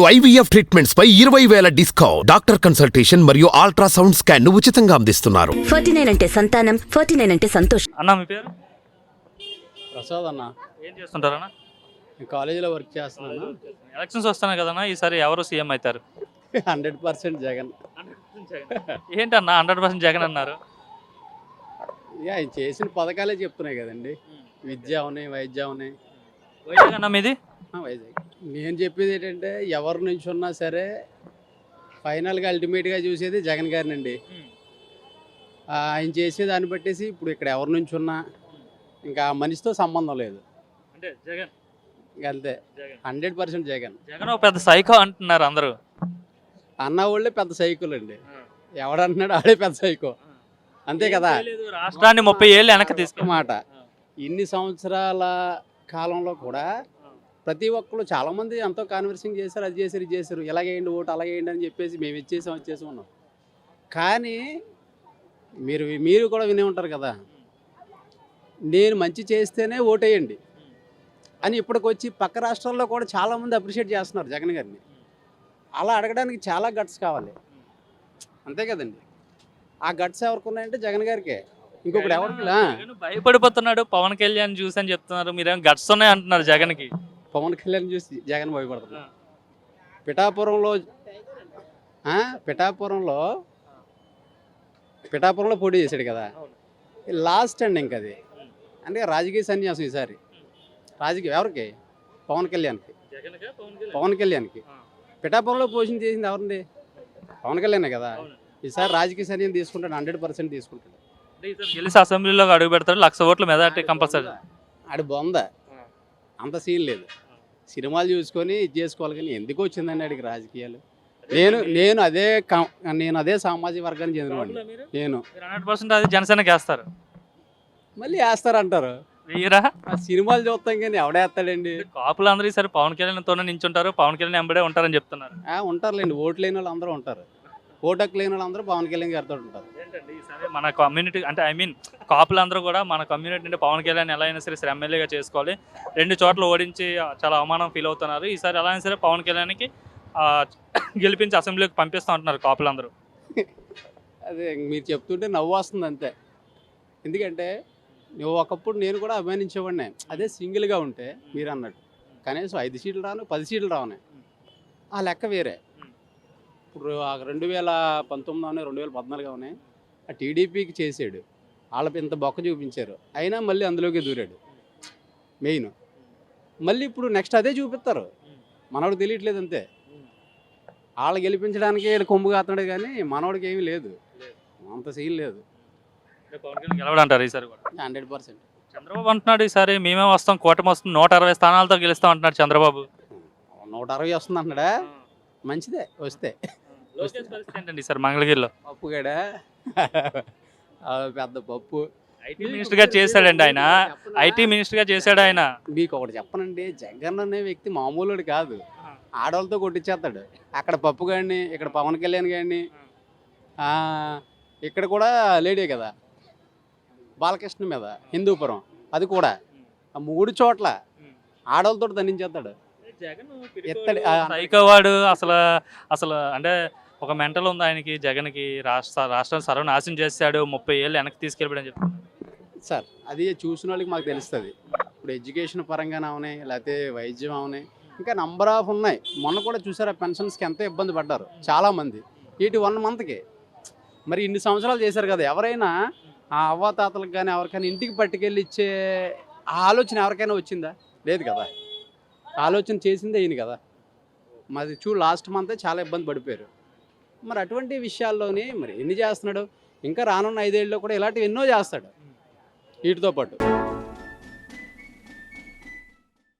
IVF treatments పై ఇరవై వేల డిస్కౌంట్. డాక్టర్ కన్సల్టేషన్ మరియు అల్ట్రాసౌండ్ స్కాన్ను ఉచితంగా అందిస్తున్నారు. ఫార్టీ నైన్ అంటే సంతానం ఫార్టీ నైన్ అంటే సంతోషం. అన్న మీ పేరు? ప్రసాద్ అన్న. ఏం చేస్తుంటారన్న నేను కాలేజీలో వర్క్ చేస్తున్నాను ఎలక్షన్స్ వస్తున్నాయి కదన్నా ఈసారి ఎవరు సీఎం అవుతారు? Hundred percent Jagan. ఏంటన్నా హండ్రెడ్ పర్సెంట్ జగన్ అన్నారు? ఇక ఆయన చేసిన పథకాలే చెప్తున్నాయి కదండి. విద్య అవునాయి వైద్య వైజాగ్ అన్న మీది? వైజాగ్. నేను చెప్పేది ఏంటంటే ఎవరి నుంచి ఉన్నా సరే ఫైనల్గా అల్టిమేట్గా చూసేది జగన్ గారినండి. ఆయన చేసే దాన్ని బట్టేసి ఇప్పుడు ఇక్కడ ఎవరి నుంచి ఉన్నా ఇంకా ఆ మనిషితో సంబంధం లేదు. అంటే జగన్. అంతే. Hundred percent Jagan. జగన్ పెద్ద సైకో అంటున్నారు అందరూ. అన్న వాళ్ళే పెద్ద సైకిల్ అండి ఎవడంటున్నాడు ఆడే పెద్ద సైకో. అంతే కదా? రాష్ట్రాన్ని ముప్పై ఏళ్ళు వెనక్కి తీసుకు మాట ఇన్ని సంవత్సరాల కాలంలో కూడా ప్రతి ఒక్కరు చాలా మంది ఎంతో కాన్వర్సింగ్ చేశారు అది చేశారు ఇది చేశారు. ఇలాగేయండి ఓటు అలాగేయండి అని చెప్పేసి మేము ఇచ్చేసాం వచ్చేసి ఉన్నాం కానీ మీరు మీరు కూడా వినే ఉంటారు కదా నేను మంచి చేస్తేనే ఓటేయండి అని ఇప్పటికి వచ్చి పక్క రాష్ట్రాల్లో కూడా చాలామంది అప్రిషియేట్ చేస్తున్నారు జగన్ గారిని. అలా అడగడానికి చాలా గట్స్ కావాలి. అంతే కదండి. ఆ గట్స్ ఎవరికి ఉన్నాయంటే జగన్ గారికే. ఇంకొకటి ఎవరికి భయపడిపోతున్నాడు పవన్ కళ్యాణ్ చూసి అని చెప్తున్నారు మీరేం గట్స్ ఉన్నాయి అంటున్నారు జగన్కి పవన్ కళ్యాణ్ చూసి జగన్ భయపడుతున్నాడు పిఠాపురంలో పిఠాపురంలో పిఠాపురంలో పోటీ చేశాడు కదా. లాస్ట్ అండ్ ఇంక అది. అంటే రాజకీయ సన్యాసం ఈసారి. రాజకీయ ఎవరికి? పవన్ కళ్యాణ్కి. పవన్ కళ్యాణ్కి. పిఠాపురంలో పోషణ చేసింది ఎవరండి పవన్ కళ్యాణే కదా. ఈసారి రాజకీయ సన్యాసం తీసుకుంటాడు హండ్రెడ్ పర్సెంట్ తీసుకుంటాడు. గెలిచి అసెంబ్లీలో అడుగు పెడతాడు లక్ష ఓట్ల మెజార్టీ కంపల్సరీ. ఆడి బొంద. అంత సీన్ లేదు. సినిమాలు చూసుకొని ఇది చేసుకోవాలి కానీ ఎందుకు వచ్చిందండి ఆడికి రాజకీయాలు? నేను నేను అదే నేను అదే సామాజిక వర్గానికి చెందినవాడిని నేను. హండ్రెడ్ పర్సెంట్ అది జనసేనకి వేస్తారు. మళ్ళీ వేస్తారంటారు సినిమాలు చూస్తాం కానీ ఎవడేస్తాడండి కాపులు అందరూ ఈసారి పవన్ కళ్యాణ్ తోనే నించుంటారు పవన్ కళ్యాణ్ ఎంబడే ఉంటారని చెప్తున్నారు. ఆ, ఉంటారులేండి ఓట్లు లేని వాళ్ళు అందరూ ఉంటారు. ఓటకు లేని వాళ్ళు అందరూ పవన్ కళ్యాణ్ గారితో ఉంటారు. ఈసారి మన కమ్యూనిటీ అంటే ఐ మీన్ కాపులందరూ కూడా మన కమ్యూనిటీ నుండి పవన్ కళ్యాణ్ ఎలా అయినా సరే ఎమ్మెల్యేగా చేసుకోవాలి. రెండు చోట్ల ఓడించి చాలా అవమానం ఫీల్ అవుతున్నారు. ఈసారి ఎలా అయినా సరే పవన్ కళ్యాణ్కి గెలిపించి అసెంబ్లీకి పంపిస్తా ఉంటున్నారు కాపులందరూ. అదే మీరు చెప్తుంటే నవ్వు వస్తుంది అంతే. ఎందుకంటే నువ్వు ఒకప్పుడు నేను కూడా అభిమానించేవాడిని. అదే సింగిల్గా ఉంటే మీరు అన్నట్టు కనీసం ఐదు సీట్లు రాను పది సీట్లు రావనే. ఆ లెక్క వేరే. ఇప్పుడు రెండు వేల పంతొమ్మిదిలోనే రెండు వేల పద్నాలుగులోనే ఆ టీడీపీకి చేసాడు వాళ్ళకి ఇంత బొక్క చూపించారు. అయినా మళ్ళీ అందులోకి దూరాడు. మెయిన్. మళ్ళీ ఇప్పుడు నెక్స్ట్ అదే చూపిస్తారు. మనవాడు తెలియట్లేదు అంతే. వాళ్ళు గెలిపించడానికి కొమ్ము కాతున్నాడు కానీ మనవాడికి ఏమీ లేదు. అంత సీన్ లేదు. గెలవడంటారు ఈసారి హండ్రెడ్ పర్సెంట్. చంద్రబాబు అంటున్నాడు ఈసారి మేమే వస్తాం కూటమి వస్తుంది నూట అరవై స్థానాలతో గెలుస్తాం అంటున్నాడు చంద్రబాబు. నూట అరవై వస్తుంది అంటున్నాడా? మంచిదే వస్తే. లోకేష్ పరిస్థితి ఏంటండి ఈసారి మంగళగిరిలో? పప్పు పెద్ద పప్పు. ఐటీ మినిస్టర్గా చేశాడండి ఆయన. ఐటీ మినిస్టర్గా చేశాడు ఆయన. మీకు ఒకటి చెప్పనండి. జగన్ అనే వ్యక్తి మామూలుడు కాదు. ఆడవాళ్ళతో కొట్టించేస్తాడు అక్కడ పప్పు గాడిని ఇక్కడ పవన్ కళ్యాణ్ ఆ, ఇక్కడ కూడా లేడీ కదా. బాలకృష్ణ మీద హిందూపురం. అది కూడా. ఆ మూడు చోట్ల ఆడవాళ్ళతో దండించేస్తాడు. ఎత్తడి అసలు అసలు అంటే ఒక మెంటల్ ఉంది ఆయనకి జగన్కి రాష్ట్ర రాష్ట్రం సర్వనాశనం చేశాడు ముప్పై ఏళ్ళు వెనక్కి తీసుకెళ్ళిపోయాడని చెప్తున్నారు సార్ అది చూసిన వాళ్ళకి మాకు తెలుస్తుంది. ఇప్పుడు ఎడ్యుకేషన్ పరంగానే అవునాయి లేకపోతే వైద్యం అవునాయి ఇంకా నంబర్ ఆఫ్ ఉన్నాయి. మొన్న కూడా చూసారా పెన్షన్స్కి ఎంత ఇబ్బంది పడ్డారు చాలామంది. ఇటు వన్ మంత్కి మరి ఇన్ని సంవత్సరాలు చేశారు కదా ఎవరైనా ఆ అవ్వాతాతలకు కానీ ఎవరికైనా ఇంటికి పట్టుకెళ్ళి ఇచ్చే ఆలోచన ఎవరికైనా వచ్చిందా? లేదు కదా. ఆలోచన చేసిందే ఈయన కదా. మరి చూ లాస్ట్ మంతే చాలా ఇబ్బంది పడిపోయారు. మరి అటువంటి విషయాల్లోనే మరి ఎన్ని చేస్తున్నాడు? ఇంకా రానున్న ఐదేళ్ళలో కూడా ఇలాంటివి ఎన్నో చేస్తాడు. వీటితో పాటు.